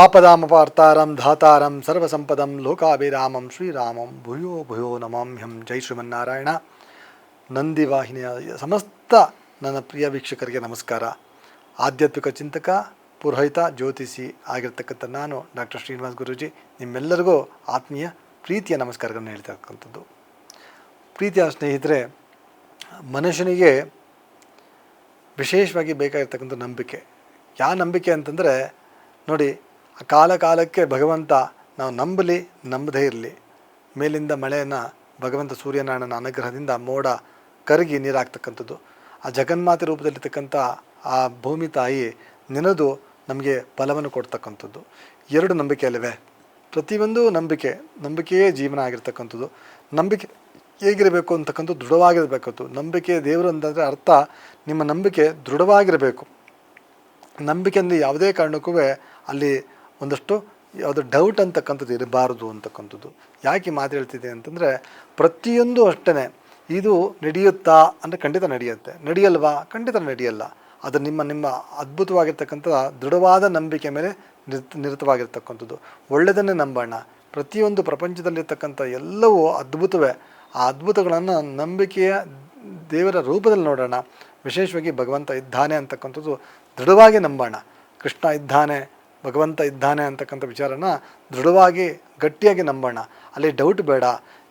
ಆಪದಾಮಪಾರ್ತಾರಂ ಧಾತಾರಂ ಸರ್ವಸಂಪದಂ ಲೋಕಾಭಿರಾಮಂ ಶ್ರೀರಾಮಂ ಭೂಯೋ ಭೂಯೋ ನಮಾಮ್ಯಂ ಜೈ ಶ್ರೀಮನ್ನಾರಾಯಣ ನಂದಿವಾಹಿನಿಯ ಸಮಸ್ತ ನನ್ನ ಪ್ರಿಯ ವೀಕ್ಷಕರಿಗೆ ನಮಸ್ಕಾರ। ಆಧ್ಯಾತ್ಮಿಕ ಚಿಂತಕ, ಪುರೋಹಿತ, ಜ್ಯೋತಿಷಿ ಆಗಿರ್ತಕ್ಕಂಥ ನಾನು ಡಾಕ್ಟರ್ ಶ್ರೀನಿವಾಸ್ ಗುರೂಜಿ, ನಿಮ್ಮೆಲ್ಲರಿಗೂ ಆತ್ಮೀಯ ಪ್ರೀತಿಯ ನಮಸ್ಕಾರಗಳನ್ನು ಹೇಳ್ತಕ್ಕಂಥದ್ದು ಪ್ರೀತಿಯ ಸ್ನೇಹಿತರೆ, ಮನುಷ್ಯನಿಗೆ ವಿಶೇಷವಾಗಿ ಬೇಕಾಗಿರ್ತಕ್ಕಂಥ ನಂಬಿಕೆ. ಯಾವ ನಂಬಿಕೆ ಅಂತಂದರೆ, ನೋಡಿ ಕಾಲ ಕಾಲಕ್ಕೆ ಭಗವಂತ ನಾವು ನಂಬಲಿ, ನಂಬದೇ ಇರಲಿ. ಮೇಲಿಂದ ಮಳೆಯನ್ನು ಭಗವಂತ ಸೂರ್ಯನಾರಾಯಣನ ಅನುಗ್ರಹದಿಂದ ಮೋಡ ಕರಗಿ ನೀರಾಗ್ತಕ್ಕಂಥದ್ದು. ಆ ಜಗನ್ಮಾತೆ ರೂಪದಲ್ಲಿರ್ತಕ್ಕಂಥ ಆ ಭೂಮಿ ತಾಯಿ ನೆನೆದು ನಮಗೆ ಫಲವನ್ನು ಕೊಡ್ತಕ್ಕಂಥದ್ದು. ಎರಡು ನಂಬಿಕೆ ಅಲ್ಲವೇ ಪ್ರತಿಯೊಂದು ನಂಬಿಕೆ, ನಂಬಿಕೆಯೇ ಜೀವನ ಆಗಿರ್ತಕ್ಕಂಥದ್ದು. ನಂಬಿಕೆ ಹೇಗಿರಬೇಕು ಅಂತಕ್ಕಂಥ ದೃಢವಾಗಿರಬೇಕು ನಂಬಿಕೆ ದೇವರು ಅಂತಂದರೆ ಅರ್ಥ, ನಿಮ್ಮ ನಂಬಿಕೆ ದೃಢವಾಗಿರಬೇಕು. ನಂಬಿಕೆಯಲ್ಲಿ ಯಾವುದೇ ಕಾರಣಕ್ಕೂ ಅಲ್ಲಿ ಒಂದಷ್ಟು ಯಾವುದು ಡೌಟ್ ಅಂತಕ್ಕಂಥದ್ದು ಇರಬಾರದು ಅಂತಕ್ಕಂಥದ್ದು. ಯಾಕೆ ಮಾತು ಹೇಳ್ತಿದೆ ಅಂತಂದರೆ ಪ್ರತಿಯೊಂದು ಅಷ್ಟೇ ಇದು ನಡೆಯುತ್ತಾ ಅಂದರೆ ಖಂಡಿತ ನಡೆಯುತ್ತೆ. ನಡೆಯಲ್ವಾ? ಖಂಡಿತ ನಡೆಯಲ್ಲ. ಅದು ನಿಮ್ಮ ನಿಮ್ಮ ಅದ್ಭುತವಾಗಿರ್ತಕ್ಕಂಥ ದೃಢವಾದ ನಂಬಿಕೆ ಮೇಲೆ ನಿರ್, ನಿರತವಾಗಿರ್ತಕ್ಕಂಥದ್ದು. ಒಳ್ಳೆಯದನ್ನೇ ನಂಬೋಣ ಪ್ರತಿಯೊಂದು ಪ್ರಪಂಚದಲ್ಲಿರ್ತಕ್ಕಂಥ ಎಲ್ಲವೂ ಅದ್ಭುತವೇ. ಆ ಅದ್ಭುತಗಳನ್ನು ನಂಬಿಕೆಯ ದೇವರ ರೂಪದಲ್ಲಿ ನೋಡೋಣ. ವಿಶೇಷವಾಗಿ ಭಗವಂತ ಇದ್ದಾನೆ ಅಂತಕ್ಕಂಥದ್ದು ದೃಢವಾಗಿ ನಂಬೋಣ ಕೃಷ್ಣ ಇದ್ದಾನೆ ಭಗವಂತ ಇದ್ದಾನೆ ಅಂತಕ್ಕಂಥ ವಿಚಾರನ ದೃಢವಾಗಿ, ಗಟ್ಟಿಯಾಗಿ ನಂಬೋಣ ಅಲ್ಲಿ ಡೌಟ್ ಬೇಡ.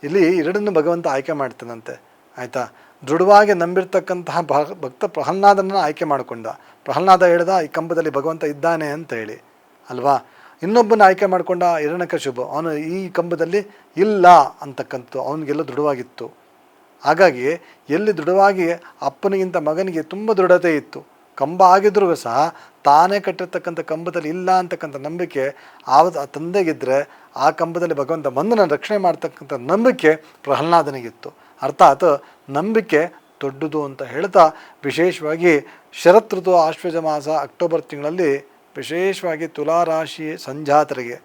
ಇಲ್ಲಿ ಎರಡನ್ನು ಭಗವಂತ ಆಯ್ಕೆ ಮಾಡ್ತಾನಂತೆ. ಆಯಿತಾ? ದೃಢವಾಗಿ ನಂಬಿರ್ತಕ್ಕಂತಹ ಭಕ್ತ ಪ್ರಹ್ಲಾದನ ಆಯ್ಕೆ ಮಾಡಿಕೊಂಡ. ಪ್ರಹ್ಲಾದ ಹೇಳ್ದ, ಈ ಕಂಬದಲ್ಲಿ ಭಗವಂತ ಇದ್ದಾನೆ ಅಂತ ಹೇಳಿ. ಅಲ್ವಾ? ಇನ್ನೊಬ್ಬನ ಆಯ್ಕೆ ಮಾಡಿಕೊಂಡ ಹಿರಣ್ಯಕಶಿಪು ಅವನು ಈ ಕಂಬದಲ್ಲಿ ಇಲ್ಲ ಅಂತಕ್ಕಂಥ ಅವನಿಗೆಲ್ಲ ದೃಢವಾಗಿತ್ತು. ಹಾಗಾಗಿ ಎಲ್ಲಿ ದೃಢವಾಗಿ ಅಪ್ಪನಿಗಿಂತ ಮಗನಿಗೆ ತುಂಬ ದೃಢತೆ ಇತ್ತು. ಕಂಬ ಆಗಿದ್ರೂ ಸಹ ತಾನೇ ಕಟ್ಟಿರ್ತಕ್ಕಂಥ ಕಂಬದಲ್ಲಿ ಇಲ್ಲ ಅಂತಕ್ಕಂಥ ನಂಬಿಕೆ ಆ ತಂದೆಗಿದ್ದರೆ ಆ ಕಂಬದಲ್ಲಿ ಭಗವಂತ ಮಂದನ ರಕ್ಷಣೆ ಮಾಡ್ತಕ್ಕಂಥ ನಂಬಿಕೆ ಪ್ರಹ್ಲಾದನಿಗಿತ್ತು. ಅರ್ಥಾತ್ ನಂಬಿಕೆ ದೊಡ್ಡದು ಅಂತ ಹೇಳ್ತಾ ವಿಶೇಷವಾಗಿ ಶರತ್ ಋತು ಆಶ್ವಜ ಮಾಸ ಅಕ್ಟೋಬರ್ ತಿಂಗಳಲ್ಲಿ ವಿಶೇಷವಾಗಿ ತುಲಾರಾಶಿ ಸಂಜಾತರಿಗೆ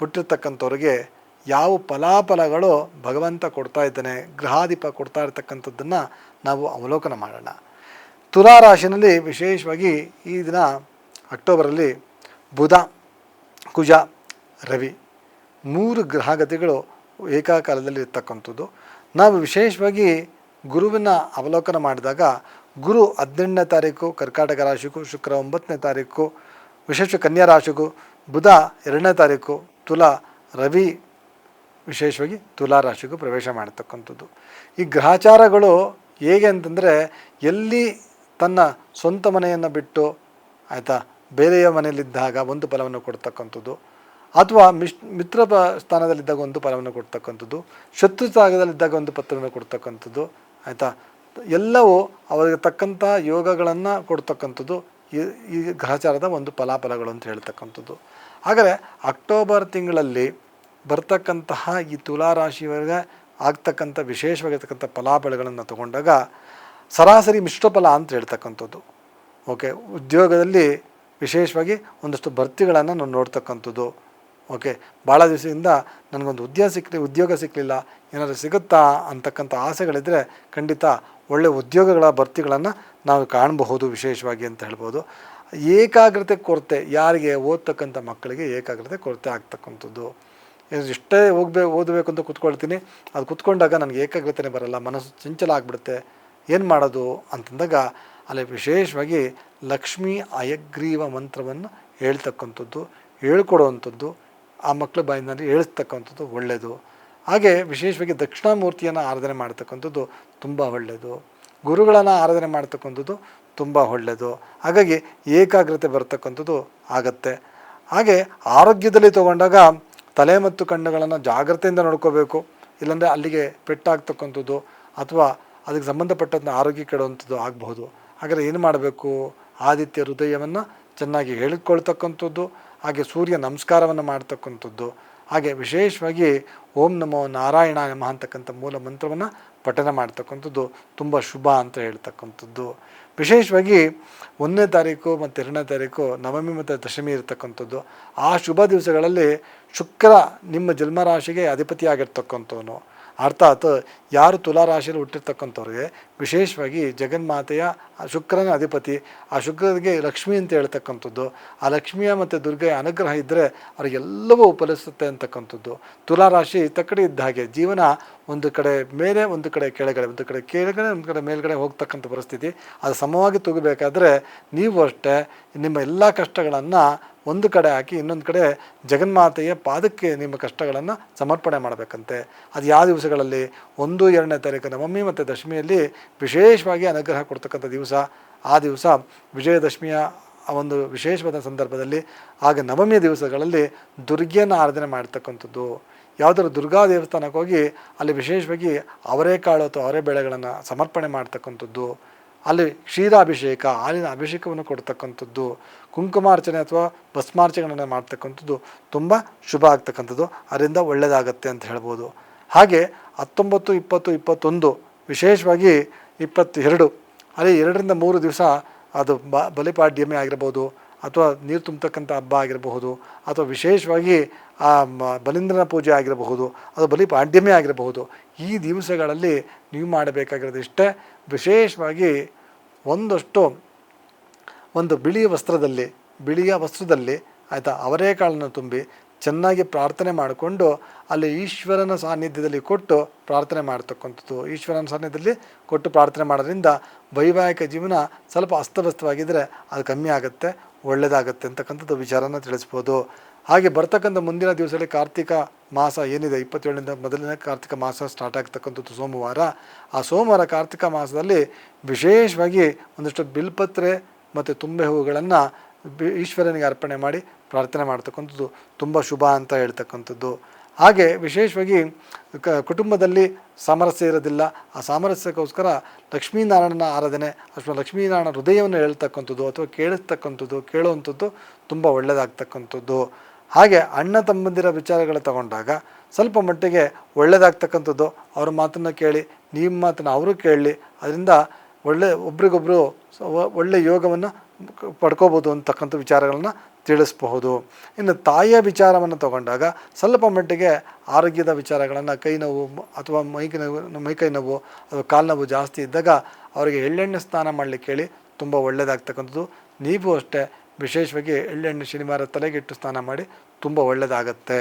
ಹುಟ್ಟಿರ್ತಕ್ಕಂಥವ್ರಿಗೆ ಯಾವ ಫಲಾಫಲಗಳು ಭಗವಂತ ಕೊಡ್ತಾ ಇದ್ದಾನೆ, ಗ್ರಹಾಧಿಪ ಕೊಡ್ತಾ ಇರ್ತಕ್ಕಂಥದ್ದನ್ನು ನಾವು ಅವಲೋಕನ ಮಾಡೋಣ. ತುಲಾ ರಾಶಿನಲ್ಲಿ ವಿಶೇಷವಾಗಿ ಈ ದಿನ ಅಕ್ಟೋಬರಲ್ಲಿ ಬುಧ, ಕುಜ, ರವಿ ಮೂರು ಗ್ರಹಗತಿಗಳು ಏಕಕಾಲದಲ್ಲಿ ಇರ್ತಕ್ಕಂಥದ್ದು ನಾವು ವಿಶೇಷವಾಗಿ ಗುರುವಿನ ಅವಲೋಕನ ಮಾಡಿದಾಗ ಗುರು ಹದಿನೆಂಟನೇ ತಾರೀಕು, ಕರ್ಕಾಟಕ ರಾಶಿಗೂ, ಶುಕ್ರ ಒಂಬತ್ತನೇ ತಾರೀಕು, ವಿಶೇಷ ಕನ್ಯಾ ರಾಶಿಗೂ, ಬುಧ ಎರಡನೇ ತಾರೀಕು, ತುಲಾ, ರವಿ ವಿಶೇಷವಾಗಿ ತುಲಾ ರಾಶಿಗೂ ಪ್ರವೇಶ ಮಾಡತಕ್ಕಂಥದ್ದು. ಈ ಗ್ರಹಾಚಾರಗಳು ಹೇಗೆ ಅಂತಂದರೆ ಎಲ್ಲಿ ತನ್ನ ಸ್ವಂತ ಮನೆಯನ್ನು ಬಿಟ್ಟು ಆಯಿತಾ ಬೇರೆಯ ಮನೆಯಲ್ಲಿದ್ದಾಗ ಒಂದು ಫಲವನ್ನು ಕೊಡ್ತಕ್ಕಂಥದ್ದು, ಅಥವಾ ಮಿಶ್, ಮಿತ್ರ ಪ, ಸ್ಥಾನದಲ್ಲಿದ್ದಾಗ ಒಂದು ಫಲವನ್ನು ಕೊಡ್ತಕ್ಕಂಥದ್ದು, ಶತ್ರು ಸ್ಥಾನದಲ್ಲಿದ್ದಾಗ ಒಂದು ಪತ್ರವನ್ನು ಕೊಡ್ತಕ್ಕಂಥದ್ದು, ಆಯಿತಾ? ಎಲ್ಲವೂ ಅವರಿಗೆ ತಕ್ಕಂಥ ಯೋಗಗಳನ್ನು ಕೊಡ್ತಕ್ಕಂಥದ್ದು, ಈ ಈ ಗ್ರಹಚಾರದ ಒಂದು ಫಲಾಫಲಗಳು ಅಂತ ಹೇಳ್ತಕ್ಕಂಥದ್ದು. ಆದರೆ ಅಕ್ಟೋಬರ್ ತಿಂಗಳಲ್ಲಿ ಬರ್ತಕ್ಕಂತಹ ಈ ತುಲಾ ರಾಶಿಯವರೆಗೆ ಆಗ್ತಕ್ಕಂಥ, ವಿಶೇಷವಾಗಿರ್ತಕ್ಕಂಥ ಫಲಾಫಲಗಳನ್ನು ತಗೊಂಡಾಗ ಸರಾಸರಿ ಮಿಶ್ರಫಲ ಅಂತ ಹೇಳ್ತಕ್ಕಂಥದ್ದು. ಓಕೆ ಉದ್ಯೋಗದಲ್ಲಿ ವಿಶೇಷವಾಗಿ ಒಂದಷ್ಟು ಭರ್ತಿಗಳನ್ನು ನಾವು ನೋಡ್ತಕ್ಕಂಥದ್ದು. ಓಕೆ ಭಾಳ ದಿವಸದಿಂದ ನನಗೊಂದು ಉದ್ಯೋಗ ಸಿಕ್ಕಲಿ ಉದ್ಯೋಗ ಸಿಕ್ಕಲಿಲ್ಲ ಏನಾದರೂ ಸಿಗುತ್ತಾ ಅಂತಕ್ಕಂಥ ಆಸೆಗಳಿದ್ದರೆ ಖಂಡಿತ ಒಳ್ಳೆಯ ಉದ್ಯೋಗಗಳ ಭರ್ತಿಗಳನ್ನು ನಾವು ಕಾಣಬಹುದು ವಿಶೇಷವಾಗಿ ಅಂತ ಹೇಳ್ಬೋದು. ಏಕಾಗ್ರತೆ ಕೊರತೆ, ಯಾರಿಗೆ ಓದ್ತಕ್ಕಂಥ ಮಕ್ಕಳಿಗೆ ಏಕಾಗ್ರತೆ ಕೊರತೆ ಆಗ್ತಕ್ಕಂಥದ್ದು. ಇಷ್ಟೇ ಹೋಗ್ಬೇಕು ಓದಬೇಕು ಅಂತ ಕೂತ್ಕೊಳ್ತೀನಿ. ಅದು ಕೂತ್ಕೊಂಡಾಗ ನನಗೆ ಏಕಾಗ್ರತೆನೇ ಬರಲ್ಲ, ಮನಸ್ಸು ಚಂಚಲ ಆಗಿಬಿಡುತ್ತೆ. ಏನು ಮಾಡೋದು ಅಂತಂದಾಗ ಅಲ್ಲಿ ವಿಶೇಷವಾಗಿ ಲಕ್ಷ್ಮೀ ಅಯಗ್ರೀವ ಮಂತ್ರವನ್ನು ಹೇಳ್ತಕ್ಕಂಥದ್ದು, ಹೇಳ್ಕೊಡುವಂಥದ್ದು, ಆ ಮಕ್ಕಳ ಬಾಯಿನಲ್ಲಿ ಹೇಳಿಸ್ತಕ್ಕಂಥದ್ದು ಒಳ್ಳೆಯದು ಹಾಗೆ ವಿಶೇಷವಾಗಿ ದಕ್ಷಿಣಾಮೂರ್ತಿಯನ್ನು ಆರಾಧನೆ ಮಾಡ್ತಕ್ಕಂಥದ್ದು ತುಂಬ ಒಳ್ಳೆಯದು ಗುರುಗಳನ್ನು ಆರಾಧನೆ ಮಾಡ್ತಕ್ಕಂಥದ್ದು ತುಂಬ ಒಳ್ಳೆಯದು ಹಾಗಾಗಿ ಏಕಾಗ್ರತೆ ಬರ್ತಕ್ಕಂಥದ್ದು ಆಗತ್ತೆ. ಹಾಗೆ ಆರೋಗ್ಯದಲ್ಲಿ ತಗೊಂಡಾಗ ತಲೆ ಮತ್ತು ಕಣ್ಣುಗಳನ್ನು ಜಾಗ್ರತೆಯಿಂದ ನೋಡ್ಕೋಬೇಕು. ಇಲ್ಲಾಂದರೆ ಅಲ್ಲಿಗೆ ಪೆಟ್ಟಾಗ್ತಕ್ಕಂಥದ್ದು ಅಥವಾ ಅದಕ್ಕೆ ಸಂಬಂಧಪಟ್ಟಂಥ ಆರೋಗ್ಯ ಕೆಡುವಂಥದ್ದು ಆಗಬಹುದು. ಹಾಗಾದರೆ ಏನು ಮಾಡಬೇಕು? ಆದಿತ್ಯ ಹೃದಯವನ್ನು ಚೆನ್ನಾಗಿ ಹೇಳಿಕೊಳ್ತಕ್ಕಂಥದ್ದು ಹಾಗೆ ಸೂರ್ಯ ನಮಸ್ಕಾರವನ್ನು ಮಾಡ್ತಕ್ಕಂಥದ್ದು, ಹಾಗೆ ವಿಶೇಷವಾಗಿ ಓಂ ನಮೋ ನಾರಾಯಣ ನಮಃ ಅಂತಕ್ಕಂಥ ಮೂಲ ಮಂತ್ರವನ್ನು ಪಠನ ಮಾಡ್ತಕ್ಕಂಥದ್ದು ತುಂಬ ಶುಭ ಅಂತ ಹೇಳ್ತಕ್ಕಂಥದ್ದು. ವಿಶೇಷವಾಗಿ ಒಂದನೇ ತಾರೀಕು ಮತ್ತು ಎರಡನೇ ತಾರೀಕು ನವಮಿ ಮತ್ತು ದಶಮಿ ಇರತಕ್ಕಂಥದ್ದು. ಆ ಶುಭ ದಿವಸಗಳಲ್ಲಿ ಶುಕ್ರ ನಿಮ್ಮ ಜನ್ಮರಾಶಿಗೆ ಅಧಿಪತಿಯಾಗಿರ್ತಕ್ಕಂಥವನು. ಅರ್ಥಾತ್ ಯಾರು ತುಲಾ ರಾಶಿಯಲ್ಲಿ ಹುಟ್ಟಿರ್ತಕ್ಕಂಥವ್ರಿಗೆ, ವಿಶೇಷವಾಗಿ ಜಗನ್ಮಾತೆಯ ಶುಕ್ರನ ಅಧಿಪತಿ, ಆ ಶುಕ್ರನಿಗೆ ಲಕ್ಷ್ಮಿ ಅಂತ ಹೇಳ್ತಕ್ಕಂಥದ್ದು, ಆ ಲಕ್ಷ್ಮಿಯ ಮತ್ತು ದುರ್ಗೆಯ ಅನುಗ್ರಹ ಇದ್ದರೆ ಅವರಿಗೆಲ್ಲವೂ ಫಲಿಸುತ್ತೆ ಅಂತಕ್ಕಂಥದ್ದು. ತುಲಾ ರಾಶಿ ತಕ್ಕಡಿ ಇದ್ದ ಹಾಗೆ, ಜೀವನ ಒಂದು ಕಡೆ ಮೇಲೆ, ಒಂದು ಕಡೆ ಕೆಳಗಡೆ, ಒಂದು ಕಡೆ ಕೆಳಗಡೆ, ಒಂದು ಕಡೆ ಮೇಲ್ಗಡೆ ಹೋಗ್ತಕ್ಕಂಥ ಪರಿಸ್ಥಿತಿ, ಅದು ಸಮವಾಗಿ ತೂಗಬೇಕಾದ್ರೆ, ನೀವು ಅಷ್ಟೇ ನಿಮ್ಮ ಎಲ್ಲ ಕಷ್ಟಗಳನ್ನು ಒಂದು ಕಡೆ ಹಾಕಿ ಇನ್ನೊಂದು ಕಡೆ ಜಗನ್ಮಾತೆಯ ಪಾದಕ್ಕೆ ನಿಮ್ಮ ಕಷ್ಟಗಳನ್ನು ಸಮರ್ಪಣೆ ಮಾಡಬೇಕಂತೆ. ಅದು ಯಾವ ದಿವಸಗಳಲ್ಲಿ? ಒಂದು, ಎರಡನೇ ತಾರೀಕು ನವಮಿ ಮತ್ತು ದಶಮಿಯಲ್ಲಿ ವಿಶೇಷವಾಗಿ ಅನುಗ್ರಹ ಕೊಡ್ತಕ್ಕಂಥ ದಿವಸ. ಆ ದಿವಸ ವಿಜಯದಶಮಿಯ ಆ ಒಂದು ವಿಶೇಷವಾದ ಸಂದರ್ಭದಲ್ಲಿ ಆಗ ನವಮಿಯ ದಿವಸಗಳಲ್ಲಿ ದುರ್ಗೆಯನ್ನು ಆರಾಧನೆ ಮಾಡ್ತಕ್ಕಂಥದ್ದು. ಯಾವುದಾದ್ರು ದುರ್ಗಾ ದೇವಸ್ಥಾನಕ್ಕೆ ಹೋಗಿ ಅಲ್ಲಿ ವಿಶೇಷವಾಗಿ ಅವರೆಕಾಳು ಅಥವಾ ಅವರೇ ಬೆಳೆಗಳನ್ನು ಸಮರ್ಪಣೆ ಮಾಡ್ತಕ್ಕಂಥದ್ದು. ಅಲ್ಲಿ ಕ್ಷೀರಾಭಿಷೇಕ, ಹಾಲಿನ ಅಭಿಷೇಕವನ್ನು ಕೊಡ್ತಕ್ಕಂಥದ್ದು, ಕುಂಕುಮಾರ್ಚನೆ ಅಥವಾ ಭಸ್ಮಾರ್ಚನೆಗಳನ್ನು ಮಾಡ್ತಕ್ಕಂಥದ್ದು ತುಂಬ ಶುಭ ಆಗ್ತಕ್ಕಂಥದ್ದು. ಅದರಿಂದ ಒಳ್ಳೆಯದಾಗತ್ತೆ ಅಂತ ಹೇಳ್ಬೋದು. ಹಾಗೆ ಹತ್ತೊಂಬತ್ತು, ಇಪ್ಪತ್ತು, ಇಪ್ಪತ್ತೊಂದು, ವಿಶೇಷವಾಗಿ ಇಪ್ಪತ್ತೆರಡು, ಅಲ್ಲಿ ಎರಡರಿಂದ ಮೂರು ದಿವಸ ಅದು ಬ, ಬಲಿಪಾಡ್ಯಮೆ ಆಗಿರ್ಬೋದು, ಅಥವಾ ನೀರು ತುಂಬತಕ್ಕಂಥ ಹಬ್ಬ ಆಗಿರಬಹುದು, ಅಥವಾ ವಿಶೇಷವಾಗಿ ಆ ಬಲಿಂದ್ರನ ಪೂಜೆ ಆಗಿರಬಹುದು, ಅದು ಬಲಿಪಾಡ್ಯಮಿ ಆಗಿರಬಹುದು. ಈ ದಿವಸಗಳಲ್ಲಿ ನೀವು ಮಾಡಬೇಕಾಗಿರೋದು ಇಷ್ಟೇ. ವಿಶೇಷವಾಗಿ ಒಂದಷ್ಟು ಒಂದು ಬಿಳಿ ವಸ್ತ್ರದಲ್ಲಿ, ಬಿಳಿಯ ವಸ್ತ್ರದಲ್ಲಿ ಆಯಿತಾ ಅವರೇಕಾಳನ್ನು ತುಂಬಿ ಚೆನ್ನಾಗಿ ಪ್ರಾರ್ಥನೆ ಮಾಡಿಕೊಂಡು ಅಲ್ಲಿ ಈಶ್ವರನ ಸಾನ್ನಿಧ್ಯದಲ್ಲಿ ಕೊಟ್ಟು ಪ್ರಾರ್ಥನೆ ಮಾಡ್ತಕ್ಕಂಥದ್ದು. ಈಶ್ವರನ ಸಾನ್ನಿಧ್ಯದಲ್ಲಿ ಕೊಟ್ಟು ಪ್ರಾರ್ಥನೆ ಮಾಡೋದ್ರಿಂದ ವೈವಾಹಿಕ ಜೀವನ ಸ್ವಲ್ಪ ಅಸ್ತವ್ಯಸ್ತವಾಗಿದ್ದರೆ ಅದು ಕಮ್ಮಿ ಆಗುತ್ತೆ ಒಳ್ಳೆಯದಾಗತ್ತೆ ಅಂತಕ್ಕಂಥದ್ದು ವಿಚಾರನ ತಿಳಿಸ್ಬೋದು. ಹಾಗೆ ಬರ್ತಕ್ಕಂಥ ಮುಂದಿನ ದಿವಸದಲ್ಲಿ ಕಾರ್ತಿಕ ಮಾಸ ಏನಿದೆ? ಇಪ್ಪತ್ತೇಳರಿಂದ ಮೊದಲನೇ ಕಾರ್ತಿಕ ಮಾಸ ಸ್ಟಾರ್ಟ್ ಆಗ್ತಕ್ಕಂಥದ್ದು ಸೋಮವಾರ. ಆ ಸೋಮವಾರ ಕಾರ್ತಿಕ ಮಾಸದಲ್ಲಿ ವಿಶೇಷವಾಗಿ ಒಂದಿಷ್ಟು ಬಿಲ್ಪತ್ರೆ ಮತ್ತು ತುಂಬೆ ಹೂವುಗಳನ್ನು ಈಶ್ವರನಿಗೆ ಅರ್ಪಣೆ ಮಾಡಿ ಪ್ರಾರ್ಥನೆ ಮಾಡ್ತಕ್ಕಂಥದ್ದು ತುಂಬ ಶುಭ ಅಂತ ಹೇಳ್ತಕ್ಕಂಥದ್ದು. ಹಾಗೆ ವಿಶೇಷವಾಗಿ ಕ ಕುಟುಂಬದಲ್ಲಿ ಸಾಮರಸ್ಯ ಇರೋದಿಲ್ಲ. ಆ ಸಾಮರಸ್ಯಕ್ಕೋಸ್ಕರ ಲಕ್ಷ್ಮೀನಾರಾಯಣನ ಆರಾಧನೆ ಅಥವಾ ಲಕ್ಷ್ಮೀನಾರಾಯಣ ಹೃದಯವನ್ನು ಹೇಳ್ತಕ್ಕಂಥದ್ದು ಅಥವಾ ಕೇಳಿಸ್ತಕ್ಕಂಥದ್ದು, ಕೇಳುವಂಥದ್ದು ತುಂಬ ಒಳ್ಳೆಯದಾಗ್ತಕ್ಕಂಥದ್ದು ಹಾಗೆ ಅಣ್ಣ ತಮ್ಮಂದಿರ ವಿಚಾರಗಳು ತಗೊಂಡಾಗ ಸ್ವಲ್ಪ ಮಟ್ಟಿಗೆ ಒಳ್ಳೆಯದಾಗ್ತಕ್ಕಂಥದ್ದು ಅವ್ರ ಮಾತನ್ನು ಕೇಳಿ ನಿಮ್ಮ ಮಾತನ್ನು ಅವರು ಕೇಳಲಿ, ಅದರಿಂದ ಒಳ್ಳೆ ಒಬ್ರಿಗೊಬ್ಬರು ಒಳ್ಳೆ ಯೋಗವನ್ನು ಪಡ್ಕೋಬೋದು ಅಂತಕ್ಕಂಥ ವಿಚಾರಗಳನ್ನ ತಿಳಿಸ್ಬಹುದು. ಇನ್ನು ತಾಯಿಯ ವಿಚಾರವನ್ನು ತಗೊಂಡಾಗ ಸ್ವಲ್ಪ ಮಟ್ಟಿಗೆ ಆರೋಗ್ಯದ ವಿಚಾರಗಳನ್ನು ಕೈ ನೋವು ಅಥವಾ ಮೈಕೈ ನೋವು ಮೈಕೈ ನೋವು ಅಥವಾ ಕಾಲು ನೋವು ಜಾಸ್ತಿ ಇದ್ದಾಗ ಅವರಿಗೆ ಎಳ್ಳೆಣ್ಣೆ ಸ್ನಾನ ಮಾಡಲಿಕ್ಕೆ ಹೇಳಿ ತುಂಬ ಒಳ್ಳೆಯದಾಗ್ತಕ್ಕಂಥದ್ದು ನೀವು ಅಷ್ಟೇ ವಿಶೇಷವಾಗಿ ಎಳ್ಳೆಣ್ಣೆ ಶನಿವಾರ ತಲೆಗಿಟ್ಟು ಸ್ನಾನ ಮಾಡಿ ತುಂಬ ಒಳ್ಳೆಯದಾಗತ್ತೆ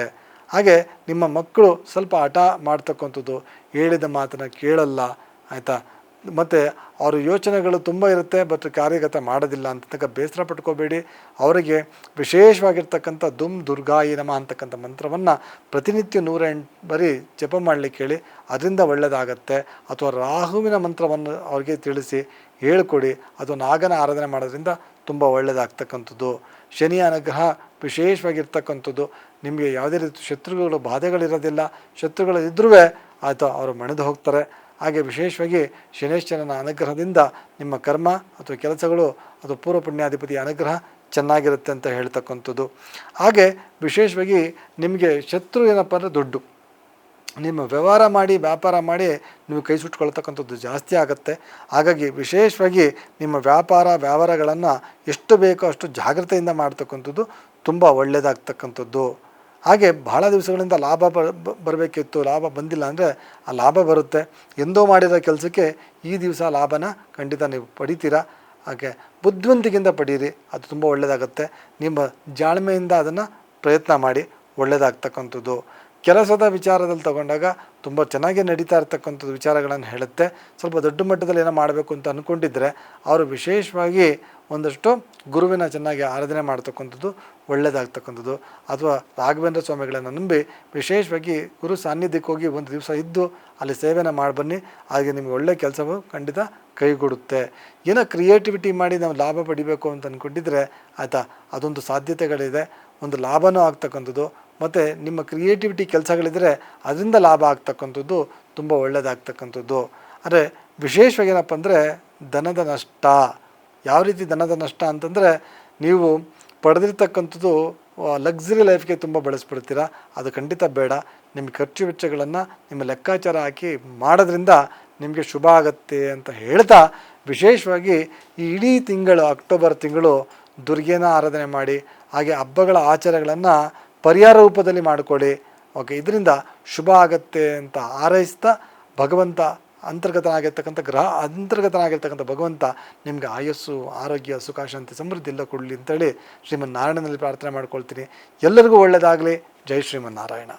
ಹಾಗೆ ನಿಮ್ಮ ಮಕ್ಕಳು ಸ್ವಲ್ಪ ಹಠ ಮಾಡ್ತಕ್ಕಂಥದ್ದು ಹೇಳಿದ ಮಾತನ್ನು ಕೇಳಲ್ಲ, ಆಯಿತಾ? ಮತ್ತು ಅವ್ರ ಯೋಚನೆಗಳು ತುಂಬ ಇರುತ್ತೆ ಬಟ್ ಕಾರ್ಯಗತ ಮಾಡೋದಿಲ್ಲ ಅಂತಕ್ಕ ಬೇಸರ ಪಟ್ಕೋಬೇಡಿ. ಅವರಿಗೆ ವಿಶೇಷವಾಗಿರ್ತಕ್ಕಂಥ ದುಮ್ ದುರ್ಗಾಯಿ ನಮ ಅಂತಕ್ಕಂಥ ಮಂತ್ರವನ್ನು ಪ್ರತಿನಿತ್ಯ ನೂರ ಎಂಟು ಬರೀ ಜಪ ಮಾಡಲಿಕ್ಕೆ ಹೇಳಿ, ಅದರಿಂದ ಒಳ್ಳೆಯದಾಗತ್ತೆ ಅಥವಾ ರಾಹುವಿನ ಮಂತ್ರವನ್ನು ಅವ್ರಿಗೆ ತಿಳಿಸಿ ಹೇಳ್ಕೊಡಿ, ಅದು ನಾಗನ ಆರಾಧನೆ ಮಾಡೋದ್ರಿಂದ ತುಂಬ ಒಳ್ಳೆಯದಾಗ್ತಕ್ಕಂಥದ್ದು ಶನಿಯ ಅನುಗ್ರಹ ವಿಶೇಷವಾಗಿರ್ತಕ್ಕಂಥದ್ದು. ನಿಮಗೆ ಯಾವುದೇ ರೀತಿ ಶತ್ರುಗಳು, ಬಾಧೆಗಳಿರೋದಿಲ್ಲ. ಶತ್ರುಗಳು ಇದ್ರೂ ಆಯಿತು, ಅವರು ಮಣಿದು ಹೋಗ್ತಾರೆ. ಹಾಗೆ ವಿಶೇಷವಾಗಿ ಶನೇಶ್ವರನ ಅನುಗ್ರಹದಿಂದ ನಿಮ್ಮ ಕರ್ಮ ಅಥವಾ ಕೆಲಸಗಳು ಅದು ಪೂರ್ವ ಪುಣ್ಯಾಧಿಪತಿಯ ಅನುಗ್ರಹ ಚೆನ್ನಾಗಿರುತ್ತೆ ಅಂತ ಹೇಳ್ತಕ್ಕಂಥದ್ದು. ಹಾಗೆ ವಿಶೇಷವಾಗಿ ನಿಮಗೆ ಶತ್ರು ಏನಪ್ಪ ಅಂದರೆ ದುಡ್ಡು. ನಿಮ್ಮ ವ್ಯವಹಾರ ಮಾಡಿ, ವ್ಯಾಪಾರ ಮಾಡಿ ನೀವು ಕೈ ಸುಟ್ಕೊಳ್ತಕ್ಕಂಥದ್ದು ಜಾಸ್ತಿ ಆಗುತ್ತೆ. ಹಾಗಾಗಿ ವಿಶೇಷವಾಗಿ ನಿಮ್ಮ ವ್ಯಾಪಾರ, ವ್ಯವಹಾರಗಳನ್ನು ಎಷ್ಟು ಬೇಕೋ ಅಷ್ಟು ಜಾಗ್ರತೆಯಿಂದ ಮಾಡ್ತಕ್ಕಂಥದ್ದು ತುಂಬ ಒಳ್ಳೆಯದಾಗ್ತಕ್ಕಂಥದ್ದು ಹಾಗೆ ಬಹಳ ದಿವಸಗಳಿಂದ ಲಾಭ ಬರಬೇಕಿತ್ತು, ಲಾಭ ಬಂದಿಲ್ಲ ಅಂದರೆ ಆ ಲಾಭ ಬರುತ್ತೆ. ಎಂದೋ ಮಾಡಿದ ಕೆಲಸಕ್ಕೆ ಈ ದಿವಸ ಲಾಭನ ಖಂಡಿತ ನೀವು ಪಡಿತೀರಾ? ಹಾಗೆ ಬುದ್ಧಿವಂತಿಕೆಯಿಂದ ಪಡೀರಿ, ಅದು ತುಂಬ ಒಳ್ಳೆಯದಾಗುತ್ತೆ ನಿಮ್ಮ ಜಾಣ್ಮೆಯಿಂದ ಅದನ್ನು ಪ್ರಯತ್ನ ಮಾಡಿ ಒಳ್ಳೆಯದಾಗ್ತಕ್ಕಂಥದ್ದು ಕೆಲಸದ ವಿಚಾರದಲ್ಲಿ ತಗೊಂಡಾಗ ತುಂಬ ಚೆನ್ನಾಗಿ ನಡೀತಾ ಇರ್ತಕ್ಕಂಥದ್ದು ವಿಚಾರಗಳನ್ನು ಹೇಳುತ್ತೆ. ಸ್ವಲ್ಪ ದೊಡ್ಡ ಮಟ್ಟದಲ್ಲಿ ಏನೋ ಮಾಡಬೇಕು ಅಂತ ಅಂದ್ಕೊಂಡಿದ್ದರೆ ಅವರು ವಿಶೇಷವಾಗಿ ಒಂದಷ್ಟು ಗುರುವಿನ ಚೆನ್ನಾಗಿ ಆರಾಧನೆ ಮಾಡ್ತಕ್ಕಂಥದ್ದು ಒಳ್ಳೆಯದಾಗ್ತಕ್ಕಂಥದ್ದು ಅಥವಾ ರಾಘವೇಂದ್ರ ಸ್ವಾಮಿಗಳನ್ನು ನಂಬಿ ವಿಶೇಷವಾಗಿ ಗುರು ಸಾನ್ನಿಧ್ಯಕ್ಕೆ ಹೋಗಿ ಒಂದು ದಿವಸ ಇದ್ದು ಅಲ್ಲಿ ಸೇವೆನ ಮಾಡಿ ಬನ್ನಿ, ಹಾಗೆ ನಿಮಗೆ ಒಳ್ಳೆ ಕೆಲಸವು ಖಂಡಿತ ಕೈಗೊಡುತ್ತೆ. ಏನೋ ಕ್ರಿಯೇಟಿವಿಟಿ ಮಾಡಿ ನಾವು ಲಾಭ ಪಡಿಬೇಕು ಅಂತ ಅಂದ್ಕೊಂಡಿದ್ರೆ ಆಯಿತಾ, ಅದೊಂದು ಸಾಧ್ಯತೆಗಳಿದೆ. ಒಂದು ಲಾಭನೂ ಆಗ್ತಕ್ಕಂಥದ್ದು. ಮತ್ತು ನಿಮ್ಮ ಕ್ರಿಯೇಟಿವಿಟಿ ಕೆಲಸಗಳಿದ್ರೆ ಅದರಿಂದ ಲಾಭ ಆಗ್ತಕ್ಕಂಥದ್ದು ತುಂಬ ಒಳ್ಳೆಯದಾಗ್ತಕ್ಕಂಥದ್ದು ಅಂದರೆ ವಿಶೇಷವಾಗಿ ಏನಪ್ಪ ಅಂದರೆ ದನದ ನಷ್ಟ. ಯಾವ ರೀತಿ ದನದ ನಷ್ಟ ಅಂತಂದರೆ ನೀವು ಪಡೆದಿರ್ತಕ್ಕಂಥದ್ದು ಲಕ್ಸುರಿ ಲೈಫ್ಗೆ ತುಂಬ ಬಳಸ್ಬಿಡ್ತೀರಾ? ಅದು ಖಂಡಿತ ಬೇಡ. ನಿಮ್ಮ ಖರ್ಚು ವೆಚ್ಚಗಳನ್ನು ನಿಮ್ಮ ಲೆಕ್ಕಾಚಾರ ಹಾಕಿ ಮಾಡೋದ್ರಿಂದ ನಿಮಗೆ ಶುಭ ಆಗತ್ತೆ ಅಂತ ಹೇಳ್ತಾ ವಿಶೇಷವಾಗಿ ಈ ಇಡೀ ತಿಂಗಳು, ಅಕ್ಟೋಬರ್ ತಿಂಗಳು ದುರ್ಗೆನ ಆರಾಧನೆ ಮಾಡಿ, ಹಾಗೆ ಹಬ್ಬಗಳ ಆಚಾರಗಳನ್ನು ಪರಿಹಾರ ರೂಪದಲ್ಲಿ ಮಾಡಿಕೊಳ್ಳಿ ಓಕೆ ಇದರಿಂದ ಶುಭ ಆಗತ್ತೆ ಅಂತ ಹಾರೈಸ್ತಾ ಭಗವಂತ ಅಂತರ್ಗತನಾಗಿರ್ತಕ್ಕಂಥ ಗ್ರಹ, ಅಂತರ್ಗತನಾಗಿರ್ತಕ್ಕಂಥ ಭಗವಂತ ನಿಮಗೆ ಆಯಸ್ಸು, ಆರೋಗ್ಯ, ಸುಖ, ಶಾಂತಿ, ಸಮೃದ್ಧಿ ಎಲ್ಲ ಕೊಡಲಿ ಅಂತೇಳಿ ಶ್ರೀಮನ್ನಾರಾಯಣನಲ್ಲಿ ಪ್ರಾರ್ಥನೆ ಮಾಡ್ಕೊಳ್ತೀನಿ. ಎಲ್ಲರಿಗೂ ಒಳ್ಳೆಯದಾಗಲಿ ಜೈ ಶ್ರೀಮನ್ನಾರಾಯಣ.